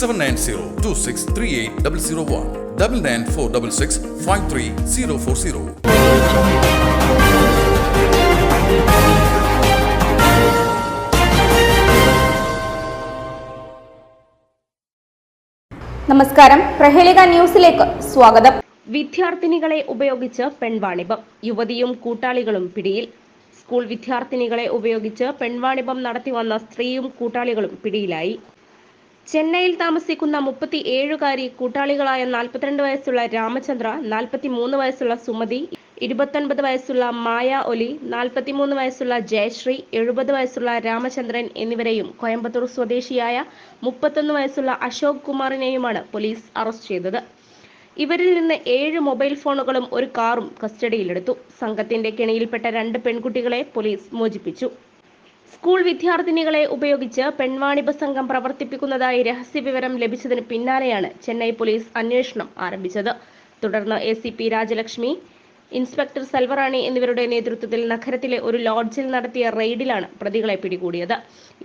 Seven nine zero two six three eight double zero one double nine four double six five three zero four zero നമസ്കാരം. പ്രഹേളിക ന്യൂസിലേക്ക് സ്വാഗതം. വിദ്യാർത്ഥിനികളെ ഉപയോഗിച്ച് പെൺവാണിഭം. യുവതിയും കൂട്ടാളികളും പിടിയിൽ. സ്കൂൾ വിദ്യാർത്ഥിനികളെ ഉപയോഗിച്ച് പെൺവാണിഭം നടത്തിവന്ന സ്ത്രീയും കൂട്ടാളികളും പിടിയിലായി. ചെന്നൈയിൽ താമസിക്കുന്ന മുപ്പത്തി ഏഴുകാരി കൂട്ടാളികളായ നാൽപ്പത്തിരണ്ട് വയസ്സുള്ള രാമചന്ദ്ര നാൽപ്പത്തി മൂന്ന് വയസ്സുള്ള സുമതി ഇരുപത്തൊൻപത് വയസ്സുള്ള മായ ഒലി നാൽപ്പത്തിമൂന്ന് വയസ്സുള്ള ജയശ്രീ എഴുപത് വയസ്സുള്ള രാമചന്ദ്രൻ എന്നിവരെയും കോയമ്പത്തൂർ സ്വദേശിയായ മുപ്പത്തൊന്ന് വയസ്സുള്ള അശോക് കുമാറിനെയുമാണ് പോലീസ് അറസ്റ്റ് ചെയ്തത്. ഇവരിൽ നിന്ന് ഏഴ് മൊബൈൽ ഫോണുകളും ഒരു കാറും കസ്റ്റഡിയിലെടുത്തു. സംഘത്തിന്റെ കെണിയിൽപ്പെട്ട രണ്ട് പെൺകുട്ടികളെ പോലീസ് മോചിപ്പിച്ചു. സ്കൂൾ വിദ്യാർത്ഥിനികളെ ഉപയോഗിച്ച് പെൺവാണിഭ സംഘം പ്രവർത്തിപ്പിക്കുന്നതായി രഹസ്യവിവരം ലഭിച്ചതിന് പിന്നാലെയാണ് ചെന്നൈ പോലീസ് അന്വേഷണം ആരംഭിച്ചത്. തുടർന്ന് A C P Rajalakshmi inspector Selvarani എന്നിവരുടെ നേതൃത്വത്തിൽ നഗരത്തിലെ ഒരു ലോഡ്ജിൽ നടത്തിയ റെയ്ഡിലാണ് പ്രതികളെ പിടികൂടിയത്.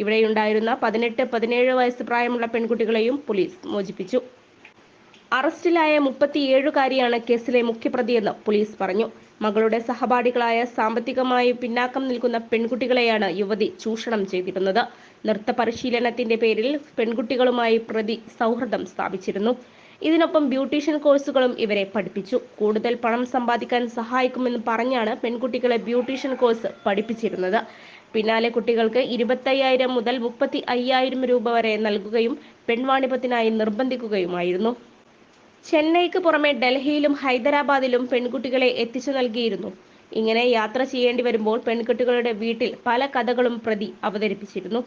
ഇവിടെയുണ്ടായിരുന്ന പതിനെട്ട് പതിനേഴ് വയസ്സ് പ്രായമുള്ള പെൺകുട്ടികളെയും പോലീസ് മോചിപ്പിച്ചു. അറസ്റ്റിലായ മുപ്പത്തിയേഴുകാരിയാണ് കേസിലെ മുഖ്യപ്രതിയെന്ന് പോലീസ് പറഞ്ഞു. മകളുടെ സഹപാഠികളായ സാമ്പത്തികമായി പിന്നാക്കം നിൽക്കുന്ന പെൺകുട്ടികളെയാണ് യുവതി ചൂഷണം ചെയ്തിരുന്നത്. നൃത്ത പരിശീലനത്തിന്റെ പേരിൽ പെൺകുട്ടികളുമായി പ്രതി സൗഹൃദം സ്ഥാപിച്ചിരുന്നു. ഇതിനൊപ്പം ബ്യൂട്ടീഷ്യൻ കോഴ്സുകളും ഇവരെ പഠിപ്പിച്ചു. കൂടുതൽ പണം സമ്പാദിക്കാൻ സഹായിക്കുമെന്ന് പറഞ്ഞാണ് പെൺകുട്ടികളെ ബ്യൂട്ടീഷ്യൻ കോഴ്സ് പഠിപ്പിച്ചിരുന്നത്. പിന്നാലെ കുട്ടികൾക്ക് ഇരുപത്തയ്യായിരം മുതൽ മുപ്പത്തി അയ്യായിരം രൂപ വരെ നൽകുകയും പെൺവാണിഭത്തിനായി നിർബന്ധിക്കുകയുമായിരുന്നു. ചെന്നൈക്ക് പുറമെ ഡൽഹിയിലും ഹൈദരാബാദിലും പെൺകുട്ടികളെ എത്തിച്ചു നൽകിയിരുന്നു. ഇങ്ങനെ യാത്ര ചെയ്യേണ്ടി വരുമ്പോൾ പെൺകുട്ടികളുടെ വീട്ടിൽ പല കഥകളും പ്രതി അവതരിപ്പിച്ചിരുന്നു.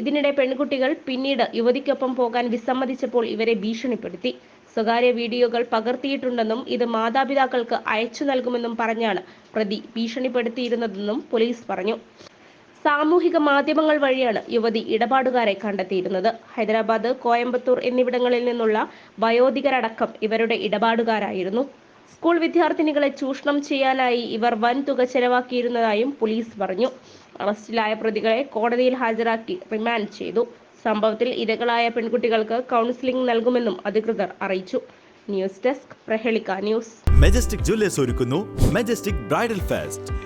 ഇതിനിടെ പെൺകുട്ടികൾ പിന്നീട് യുവതിക്കൊപ്പം പോകാൻ വിസമ്മതിച്ചപ്പോൾ ഇവരെ ഭീഷണിപ്പെടുത്തി. സ്വകാര്യ വീഡിയോകൾ പകർത്തിയിട്ടുണ്ടെന്നും ഇത് മാതാപിതാക്കൾക്ക് അയച്ചു നൽകുമെന്നും പറഞ്ഞാണ് പ്രതി ഭീഷണിപ്പെടുത്തിയിരുന്നതെന്നും പോലീസ് പറഞ്ഞു. സാമൂഹിക മാധ്യമങ്ങൾ വഴിയാണ് യുവതി ഇടപാടുകാരെ കണ്ടെത്തിയിരുന്നത്. ഹൈദരാബാദ് കോയമ്പത്തൂർ എന്നിവിടങ്ങളിൽ നിന്നുള്ള വയോധികരടക്കം ഇവരുടെ ഇടപാടുകാരായിരുന്നു. സ്കൂൾ വിദ്യാർത്ഥിനികളെ ചൂഷണം ചെയ്യാനായി ഇവർ വൻ തുക ചെലവാക്കിയിരുന്നതായും പോലീസ് പറഞ്ഞു. അറസ്റ്റിലായ പ്രതികളെ കോടതിയിൽ ഹാജരാക്കി റിമാൻഡ് ചെയ്തു. സംഭവത്തിൽ ഇരകളായ പെൺകുട്ടികൾക്ക് കൗൺസിലിംഗ് നൽകുമെന്നും അധികൃതർ അറിയിച്ചു. News desk Prahelika news. Majestic jewellers ഒരുക്കുന്നു. Majestic bridal fest